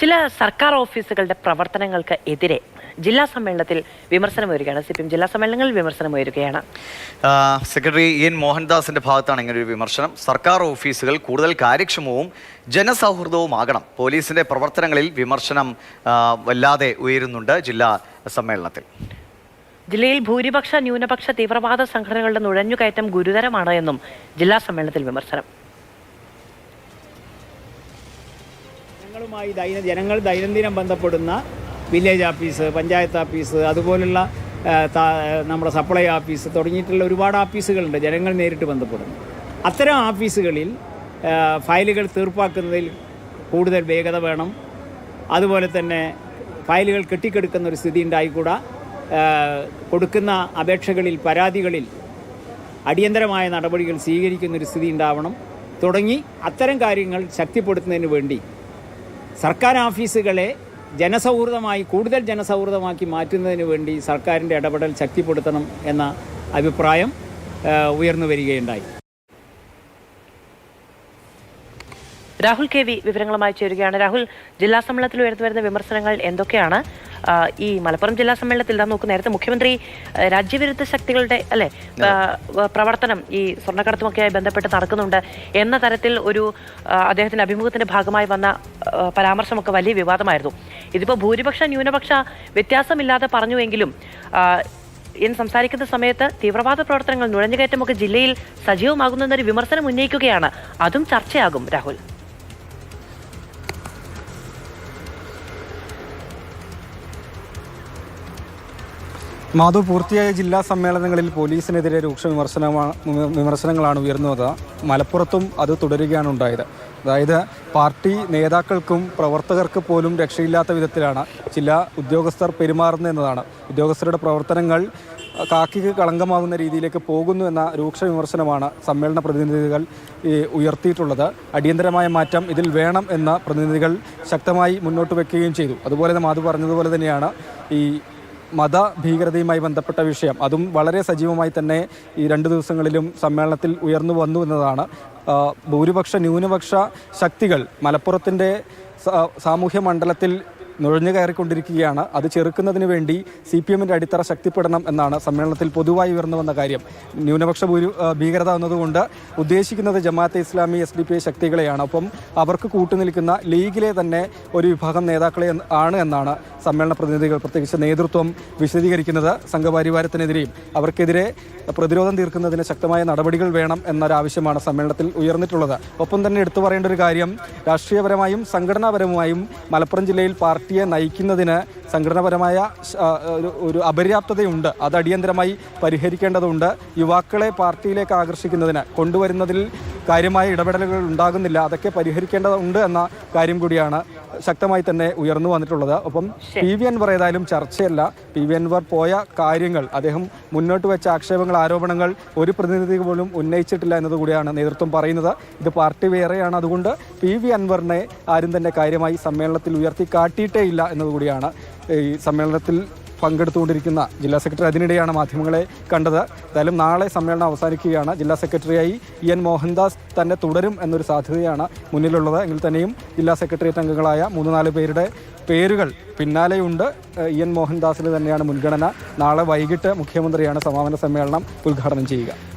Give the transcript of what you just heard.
ചില സർക്കാർ ഓഫീസുകളുടെ പ്രവർത്തനങ്ങൾക്ക് എതിരെ ജില്ലാ സമ്മേളനത്തിൽ വിമർശനമുയരുകയാണ് സി പി എം ജില്ലാ സമ്മേളനങ്ങളിൽ വിമർശനം ഉയരുകയാണ്. സെക്രട്ടറി എൻ മോഹൻദാസിന്റെ ഭാഗത്താണ് ഇങ്ങനെ ഒരു വിമർശനം. സർക്കാർ ഓഫീസുകൾ കൂടുതൽ കാര്യക്ഷമവും ജനസൗഹൃദവുമാകണം. പോലീസിന്റെ പ്രവർത്തനങ്ങളിൽ വിമർശനം വല്ലാതെ ഉയരുന്നുണ്ട് ജില്ലാ സമ്മേളനത്തിൽ. ജില്ലയിൽ ഭൂരിപക്ഷ ന്യൂനപക്ഷ തീവ്രവാദ സംഘടനകളുടെ നുഴഞ്ഞുകയറ്റം ഗുരുതരമാണ് എന്നും ജില്ലാ സമ്മേളനത്തിൽ വിമർശനം. ജനങ്ങളുമായി ദൈന ജനങ്ങൾ ദൈനംദിനം ബന്ധപ്പെടുന്ന വില്ലേജ് ഓഫീസ് പഞ്ചായത്ത് ഓഫീസ് അതുപോലുള്ള നമ്മുടെ സപ്ലൈ ഓഫീസ് തുടങ്ങിയിട്ടുള്ള ഒരുപാട് ഓഫീസുകളുണ്ട് ജനങ്ങൾ നേരിട്ട് ബന്ധപ്പെടുന്നു. അത്തരം ഓഫീസുകളിൽ ഫയലുകൾ തീർപ്പാക്കുന്നതിൽ കൂടുതൽ വേഗത വേണം. അതുപോലെ തന്നെ ഫയലുകൾ കെട്ടിക്കെടുക്കുന്ന ഒരു സ്ഥിതി ഉണ്ടായിക്കൂടാ. കൊടുക്കുന്ന അപേക്ഷകളിൽ പരാതികളിൽ അടിയന്തരമായ നടപടികൾ സ്വീകരിക്കുന്ന ഒരു സ്ഥിതി ഉണ്ടാവണം. തുടങ്ങി അത്തരം കാര്യങ്ങൾ ശക്തിപ്പെടുത്തുന്നതിന് വേണ്ടി സർക്കാർ ഓഫീസുകളെ ജനസൗഹൃദമായി കൂടുതൽ ജനസൗഹൃദമാക്കി മാറ്റുന്നതിന് വേണ്ടി സർക്കാരിന്റെ ഇടപെടൽ ശക്തിപ്പെടുത്തണം എന്ന അഭിപ്രായം ഉയർന്നു വരികയുണ്ടായി. രാഹുൽ കെ വി വിവരങ്ങളുമായി ചേരുകയാണ്. രാഹുൽ ജില്ലാ സമ്മേളനത്തിൽ ഉയർന്നു വരുന്ന വിമർശനങ്ങൾ എന്തൊക്കെയാണ്? ഈ മലപ്പുറം ജില്ലാ സമ്മേളനത്തിൽ ഇതാ നോക്ക് നേരത്തെ മുഖ്യമന്ത്രി രാജ്യവിരുദ്ധ ശക്തികളുടെ അല്ലെ പ്രവർത്തനം ഈ സ്വർണക്കടത്തുമൊക്കെയായി ബന്ധപ്പെട്ട് നടക്കുന്നുണ്ട്. എന്ന തരത്തിൽ ഒരു അദ്ദേഹത്തിന്റെ അഭിമുഖത്തിന്റെ ഭാഗമായി വന്ന പരാമർശമൊക്കെ വലിയ വിവാദമായിരുന്നു. ഇതിപ്പോ ഭൂരിപക്ഷ ന്യൂനപക്ഷ വ്യത്യാസമില്ലാതെ പറഞ്ഞുവെങ്കിലും ഇന്ന് സംസാരിക്കുന്ന സമയത്ത് തീവ്രവാദ പ്രവർത്തനങ്ങൾ നുഴഞ്ഞുകയറ്റമൊക്കെ ജില്ലയിൽ സജീവമാകുന്നൊരു വിമർശനം ഉന്നയിക്കുകയാണ്. അതും ചർച്ചയാകും രാഹുൽ. മാധു പൂർത്തിയായ ജില്ലാ സമ്മേളനങ്ങളിൽ പോലീസിനെതിരെ രൂക്ഷ വിമർശനമാണ് വിമർശനങ്ങളാണ് ഉയർന്നത്. മലപ്പുറത്തും അത് തുടരുകയാണ് ഉണ്ടായത്. അതായത് പാർട്ടി നേതാക്കൾക്കും പ്രവർത്തകർക്ക് പോലും രക്ഷയില്ലാത്ത വിധത്തിലാണ് ചില ഉദ്യോഗസ്ഥർ പെരുമാറുന്നതെന്നതാണ് ഉദ്യോഗസ്ഥരുടെ പ്രവർത്തനങ്ങൾ കാക്കിക്ക് കളങ്കമാകുന്ന രീതിയിലേക്ക് പോകുന്നു എന്ന രൂക്ഷ വിമർശനമാണ് സമ്മേളന പ്രതിനിധികൾ ഉയർത്തിയിട്ടുള്ളത്. അടിയന്തരമായ മാറ്റം ഇതിൽ വേണം എന്ന പ്രതിനിധികൾ ശക്തമായി മുന്നോട്ട് വെക്കുകയും ചെയ്തു. അതുപോലെ മാധു പറഞ്ഞതുപോലെ തന്നെയാണ് ഈ മത ഭീകരതയുമായി ബന്ധപ്പെട്ട വിഷയം. അതും വളരെ സജീവമായി തന്നെ ഈ രണ്ട് ദിവസങ്ങളിലും സമ്മേളനത്തിൽ ഉയർന്നു വന്നു എന്നതാണ്. ഭൂരിപക്ഷ ന്യൂനപക്ഷ ശക്തികൾ മലപ്പുറത്തിന്റെ സാമൂഹ്യ മണ്ഡലത്തിൽ നുഴഞ്ഞു കയറിക്കൊണ്ടിരിക്കുകയാണ്. അത് ചെറുക്കുന്നതിന് വേണ്ടി സി പി എമ്മിന്റെ അടിത്തറ ശക്തിപ്പെടണം എന്നാണ് സമ്മേളനത്തിൽ പൊതുവായി ഉയർന്നു വന്ന കാര്യം. ന്യൂനപക്ഷ ഭൂരി ഭീകരത എന്നതുകൊണ്ട് ഉദ്ദേശിക്കുന്നത് Jamaat-e Islami S D P I ശക്തികളെയാണ്. ഒപ്പം അവർക്ക് കൂട്ടുനിൽക്കുന്ന ലീഗിലെ തന്നെ ഒരു വിഭാഗം നേതാക്കളെ ആണ് എന്നാണ് സമ്മേളന പ്രതിനിധികൾ പ്രത്യേകിച്ച് നേതൃത്വം വിശദീകരിക്കുന്നത് സംഘപരിവാരത്തിനെതിരെയും. അവർക്കെതിരെ പ്രതിരോധം തീർക്കുന്നതിന് ശക്തമായ നടപടികൾ വേണം എന്നൊരാവശ്യമാണ് സമ്മേളനത്തിൽ ഉയർന്നിട്ടുള്ളത്. ഒപ്പം തന്നെ എടുത്തു പറയേണ്ട ഒരു കാര്യം രാഷ്ട്രീയപരമായും സംഘടനാപരമായും മലപ്പുറം ജില്ലയിൽ പാർട്ടിയെ നയിക്കുന്നതിന് സംഘടനാപരമായ ഒരു അപര്യാപ്തതയുണ്ട്. അത് അടിയന്തരമായി പരിഹരിക്കേണ്ടതുണ്ട്. യുവാക്കളെ പാർട്ടിയിലേക്ക് ആകർഷിക്കുന്നതിന് കൊണ്ടുവരുന്നതിൽ കാര്യമായ ഇടപെടലുകൾ ഉണ്ടാകുന്നില്ല. അതൊക്കെ പരിഹരിക്കേണ്ടതുണ്ട് എന്ന കാര്യം കൂടിയാണ്. ശക്തമായി തന്നെ ഉയർന്നു വന്നിട്ടുള്ളത്. ഒപ്പം പി വി അൻവർ ഏതായാലും ചർച്ചയല്ല. പി വി അൻവർ പോയ കാര്യങ്ങൾ അദ്ദേഹം മുന്നോട്ട് വെച്ച ആക്ഷേപങ്ങൾ ആരോപണങ്ങൾ ഒരു പ്രതിനിധി പോലും ഉന്നയിച്ചിട്ടില്ല എന്നതുകൂടിയാണ് നേതൃത്വം പറയുന്നത്. ഇത് പാർട്ടി വേറെയാണ്. അതുകൊണ്ട് പി വി അൻവറിനെ ആരും തന്നെ കാര്യമായി സമ്മേളനത്തിൽ ഉയർത്തി കാട്ടിയിട്ടേ ഇല്ല എന്നതുകൂടിയാണ് ഈ സമ്മേളനത്തിൽ പങ്കെടുത്തുകൊണ്ടിരിക്കുന്ന ജില്ലാ സെക്രട്ടറി അതിനിടെയാണ് മാധ്യമങ്ങളെ കണ്ടത്. എന്തായാലും നാളെ സമ്മേളനം അവസാനിക്കുകയാണ്. ജില്ലാ സെക്രട്ടറിയായി ഇ എൻ മോഹൻദാസ് തന്നെ തുടരും എന്നൊരു സാധ്യതയാണ് മുന്നിലുള്ളത്. എങ്കിൽ തന്നെയും ജില്ലാ സെക്രട്ടേറിയറ്റ് അംഗങ്ങളായ മൂന്ന് നാല് പേരുടെ പേരുകൾ പിന്നാലെയുണ്ട്. ഇ എൻ മോഹൻദാസിന് തന്നെയാണ് മുൻഗണന. നാളെ വൈകിട്ട് മുഖ്യമന്ത്രിയാണ് സമാപന സമ്മേളനം ഉദ്ഘാടനം ചെയ്യുക.